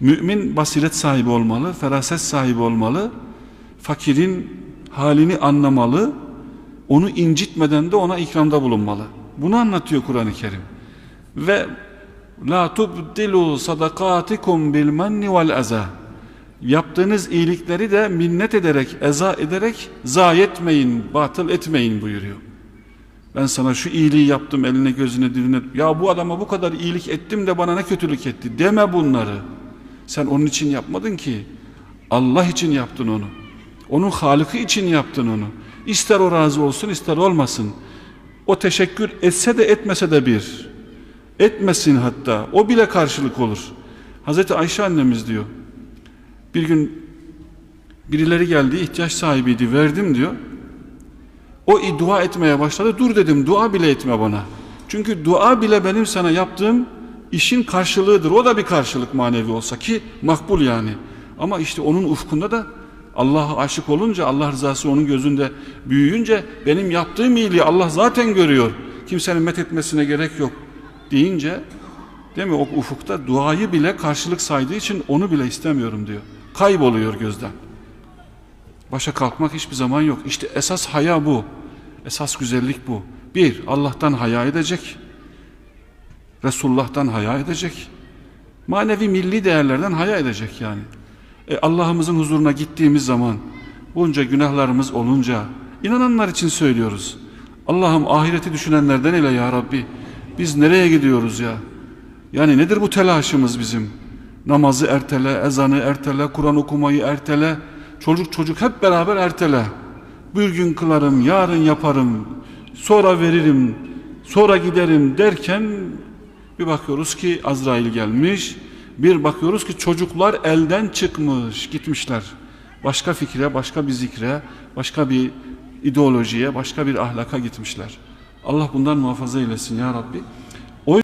Mümin basiret sahibi olmalı, feraset sahibi olmalı. Fakirin halini anlamalı. Onu incitmeden de ona ikramda bulunmalı. Bunu anlatıyor Kur'an-ı Kerim. Ve la tubdilu sadakatikum bil manni vel eza. Yaptığınız iyilikleri de minnet ederek, eza ederek zayi etmeyin, batıl etmeyin buyuruyor. Ben sana şu iyiliği yaptım eline gözüne diline. Ya bu adama bu kadar iyilik ettim de bana ne kötülük etti. Deme bunları. Sen onun için yapmadın ki. Allah için yaptın onu. Onun Halık'ı için yaptın onu. İster o razı olsun ister olmasın. O teşekkür etse de etmese de bir. Etmesin hatta. O bile karşılık olur. Hazreti Ayşe annemiz diyor. Bir gün birileri geldi ihtiyaç sahibiydi verdim diyor. O dua etmeye başladı. Dur dedim dua bile etme bana. Çünkü dua bile benim sana yaptığım işin karşılığıdır. O da bir karşılık manevi olsa ki makbul yani. Ama işte onun ufkunda da Allah'a aşık olunca, Allah rızası onun gözünde büyüyünce benim yaptığım iyiliği Allah zaten görüyor. Kimsenin met etmesine gerek yok deyince değil mi o ufukta duayı bile karşılık saydığı için onu bile istemiyorum diyor. Kayboluyor gözden. Başa kalkmak hiçbir zaman yok. İşte esas haya bu. Esas güzellik bu. Bir, Allah'tan haya edecek. Resulullah'tan haya edecek. Manevi milli değerlerden haya edecek yani. E, Allah'ımızın huzuruna gittiğimiz zaman bunca günahlarımız olunca inananlar için söylüyoruz. Allah'ım ahireti düşünenlerden ile ya Rabbi. Biz nereye gidiyoruz ya? Yani nedir bu telaşımız bizim? Namazı ertele, ezanı ertele, Kur'an okumayı ertele. Çocuk çocuk hep beraber ertele. Bir gün kılarım, yarın yaparım, sonra veririm, sonra giderim derken bir bakıyoruz ki Azrail gelmiş. Bir bakıyoruz ki çocuklar elden çıkmış, gitmişler. Başka fikre, başka bir zikre, başka bir ideolojiye, başka bir ahlaka gitmişler. Allah bundan muhafaza eylesin ya Rabbi. O